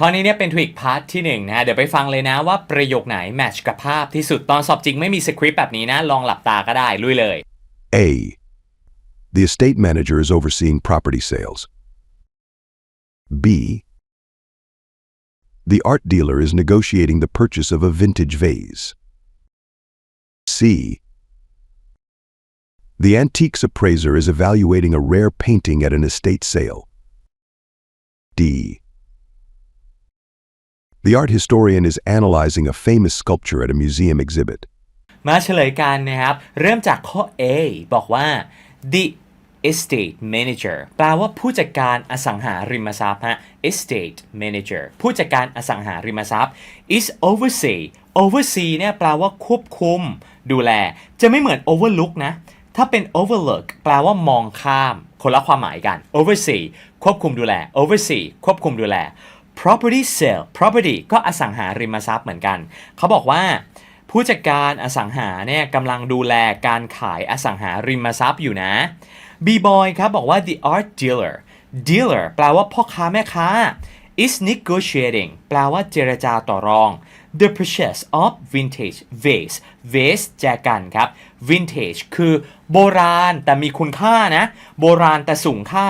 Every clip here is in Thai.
ข้อนี้เนี่ยเป็นทวิกพาร์ทที่1นะฮะเดี๋ยวไปฟังเลยนะว่าประโยคไหนแมทช์กับภาพที่สุดตอนสอบจริงไม่มีสคริปต์แบบนี้นะ ลองหลับตาก็ได้ลุยเลย A. The estate manager is overseeing property sales. B. The art dealer is negotiating the purchase of a vintage vase. C. The antiques appraiser is evaluating a rare painting at an estate sale. D. The art historian is analyzing a famous sculpture at a museum exhibit. มาเฉลยกันนะครับ เริ่มจากข้อ A บอกว่า the estate manager แปลว่าผู้จัดการอสังหาริมทรัพย์ฮะ estate manager ผู้จัดการอสังหาริมทรัพย์ is oversee oversee เนี่ยแปลว่าควบคุม ดูแล จะไม่เหมือน overlook นะ ถ้าเป็น overlook แปลว่ามองข้าม คนละความหมายกัน oversee ควบคุมดูแล oversee ควบคุมดูแล property sale property ก็อสังหาริมทรัพย์เหมือนกัน เขาบอกว่า ผู้จัดการอสังหาเนี่ยกำลังดูแลการขายอสังหาริมทรัพย์อยู่นะ B-boy ครับบอกว่า the art dealer dealer แปลว่าพ่อค้าแม่ค้า is negotiating แปลว่าเจรจาต่อรอง the purchase of vintage vase vase แจกันครับ vintage คือโบราณแต่มีคุณค่านะ โบราณแต่สูงค่า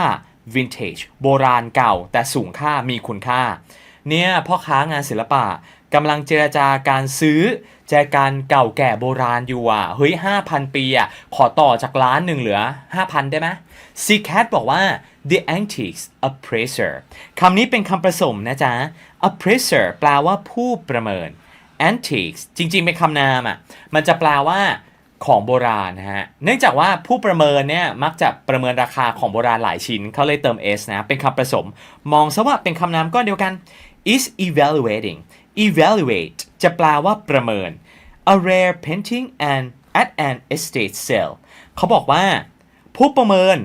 vintage โบราณเก่า แต่สูงค่ามีคุณค่า เนี่ยพ่อค้างานศิลปะกำลังเจรจาการซื้อแจกันเก่าแก่โบราณอยู่อะ เฮ้ย 5,000 ปีอะ ขอต่อจากล้านหนึ่งเหลือ 5,000 ได้ไหม C Cat บอกว่า the antiques appraiser คำนี้เป็นคำผสมนะจ๊ะ appraiser แปลว่าผู้ประเมิน antiques จริงๆ เป็นคำนามอะ มันจะแปลว่า ของโบราณนะฮะ เนื่องจากว่าผู้ประเมินเนี่ยมักจะประเมินราคาของโบราณหลายชิ้น เขาเลยเติม s นะ เป็นคำผสม มองซะว่าเป็นคำนามก้อนเดียวกัน is evaluating evaluate จะแปลว่าประเมิน a rare painting and at an estate sale เขาบอกว่า ผู้ประเมิน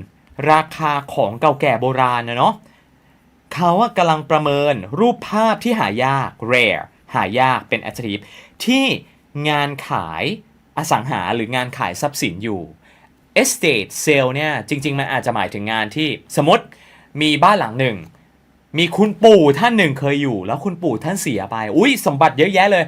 ราคาของเก่าแก่โบราณนะเนาะเขาอะกำลังประเมินรูปภาพที่หายาก rare หายากเป็น adjective ที่งานขาย อสังหาหรืองานขายทรัพย์สินอยู่ estate sale เนี่ยจริง ๆ มันอาจจะหมายถึงงานที่สมมติมีบ้านหลังหนึ่ง มีคุณปู่ท่านหนึ่งเคยอยู่ แล้วคุณปู่ท่านเสียไป อุ้ยสมบัติเยอะแยะเลย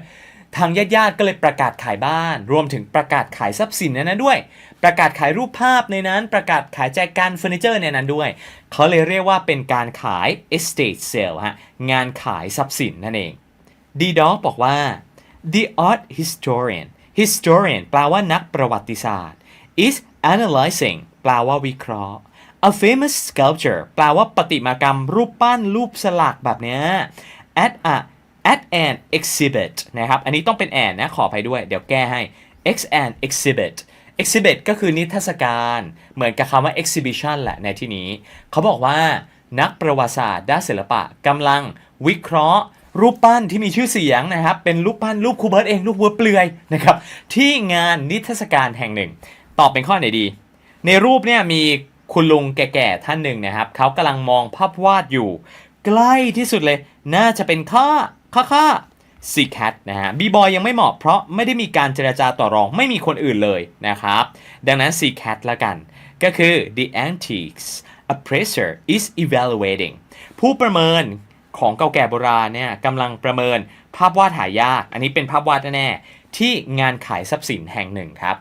ทางญาติญาติๆก็เลยประกาศขายบ้าน รวมถึงประกาศขายทรัพย์สินในนั้นด้วย ประกาศขายรูปภาพในนั้น ประกาศขายแจกันเฟอร์นิเจอร์ในนั้นด้วย เขาเลยเรียกว่าเป็นการขาย estate sale ฮะงานขายทรัพย์สินนั่นเอง D Dog บอกว่า the art historian historian แปลว่านักประวัติศาสตร์ is analyzing แปลว่าวิเคราะห์ a famous sculpture แปลว่าประติมากรรม รูปปั้น รูปสลักแบบเนี้ย at a at an exhibit นะครับ อันนี้ต้องเป็น an นะ ขออภัยด้วย เดี๋ยวแก้ให้ x an exhibit exhibit ก็คือนิทรรศการ เหมือนกับคำว่า exhibition แหละในที่นี้ เขาบอกว่านักประวัติศาสตร์ด้านศิลปะกำลังวิเคราะห์ รูปปั้นที่มีชื่อเสียงนะครับ เป็นรูปปั้นรูปครูเบิร์ตเองรูปวัวเปลือยนะครับที่งานนิทรรศการแห่งหนึ่ง ตอบเป็นข้อไหนดี ในรูปเนี่ยมีคุณลุงแก่ๆท่านหนึ่งนะครับเขากำลังมองภาพวาดอยู่ ใกล้ที่สุดเลย น่าจะเป็นข้าข้าข้า C cat นะฮะ B boy ยังไม่เหมาะเพราะไม่ได้มีการเจรจาต่อรองไม่มีคนอื่นเลยนะครับ ดังนั้น C cat ละกัน ก็คือ the antiques appraiser is evaluating ผู้ประเมิน ของเก่าแก่โบราณเนี่ยกำลังประเมินภาพวาดหายาก อันนี้เป็นภาพวาดแน่ๆที่งานขายทรัพย์สินแห่งหนึ่งครับ